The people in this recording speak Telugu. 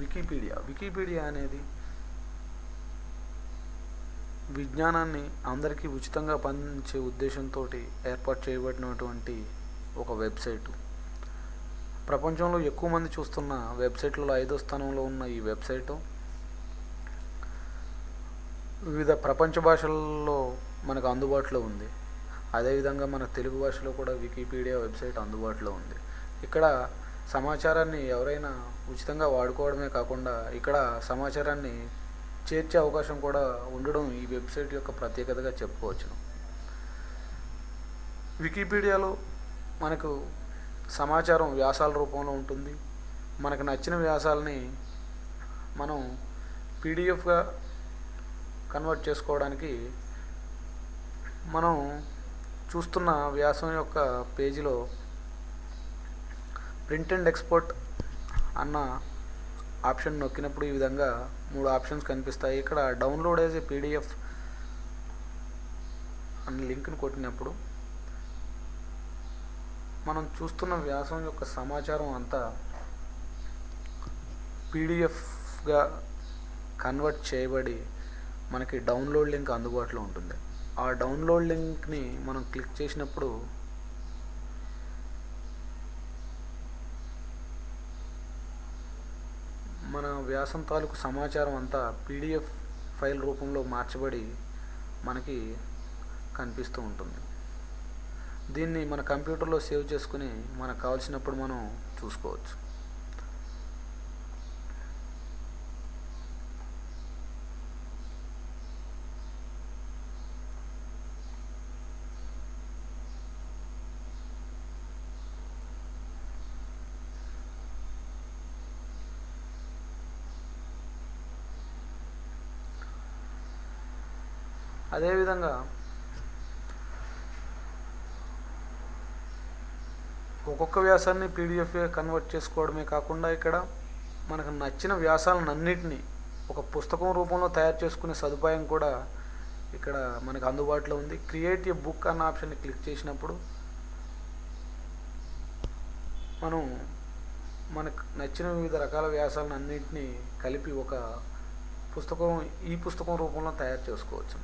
వికీపీడియా. వికీపీడియా అనేది విజ్ఞానాన్ని అందరికీ ఉచితంగా పంచే ఉద్దేశంతో ఏర్పాటు చేయబడినటువంటి ఒక వెబ్సైటు. ప్రపంచంలో ఎక్కువ మంది చూస్తున్న వెబ్సైట్లలో ఐదో స్థానంలో ఉన్న ఈ వెబ్సైటు. వివిధ ప్రపంచ భాషల్లో మనకు అందుబాటులో ఉంది. అదేవిధంగా మన తెలుగు భాషలో కూడా వికీపీడియా వెబ్సైట్ అందుబాటులో ఉంది. ఇక్కడ సమాచారాన్ని ఎవరైనా ఉచితంగా వాడుకోవడమే కాకుండా ఇక్కడ సమాచారాన్ని చేర్చే అవకాశం కూడా ఉండడం ఈ వెబ్సైట్ యొక్క ప్రత్యేకతగా చెప్పుకోవచ్చును వికీపీడియాలో మనకు సమాచారం వ్యాసాల రూపంలో ఉంటుంది. మనకు నచ్చిన వ్యాసాలని మనం పీడిఎఫ్గా కన్వర్ట్ చేసుకోవడానికి మనం చూస్తున్న వ్యాసం యొక్క పేజీలో ప్రింట్ అండ్ ఎక్స్పోర్ట్ అన్న ఆప్షన్ నొక్కినప్పుడు ఈ విధంగా మూడు ఆప్షన్స్ కనిపిస్తాయి. ఇక్కడ డౌన్లోడ్ యాజ్ ఏ పీడిఎఫ్ అన్న లింక్ని కొట్టినప్పుడు మనం చూస్తున్న వ్యాసం యొక్క సమాచారం అంతా పీడిఎఫ్గా కన్వర్ట్ చేయబడి మనకి డౌన్లోడ్ లింక్ అందుబాటులో ఉంటుంది. ఆ డౌన్లోడ్ లింక్ని మనం క్లిక్ చేసినప్పుడు మన వ్యాసం తాలూకు సమాచారం అంతా పీడిఎఫ్ ఫైల్ రూపంలో మార్చబడి మనకి కనిపిస్తూ ఉంటుంది. దీన్ని మన కంప్యూటర్లో సేవ్ చేసుకుని మనకు కావాల్సినప్పుడు మనం చూసుకోవచ్చు. అదేవిధంగా ఒక్కొక్క వ్యాసాన్ని పీడిఎఫ్గా కన్వర్ట్ చేసుకోవడమే కాకుండా ఇక్కడ మనకు నచ్చిన వ్యాసాలన్నింటినీ ఒక పుస్తకం రూపంలో తయారు చేసుకునే సదుపాయం కూడా ఇక్కడ మనకు అందుబాటులో ఉంది. క్రియేట్ ఏ బుక్ అన్న ఆప్షన్ని క్లిక్ చేసినప్పుడు మనం మనకు నచ్చిన వివిధ రకాల వ్యాసాలను అన్నింటినీ కలిపి ఒక పుస్తకం ఈ పుస్తకం రూపంలో తయారు చేసుకోవచ్చు.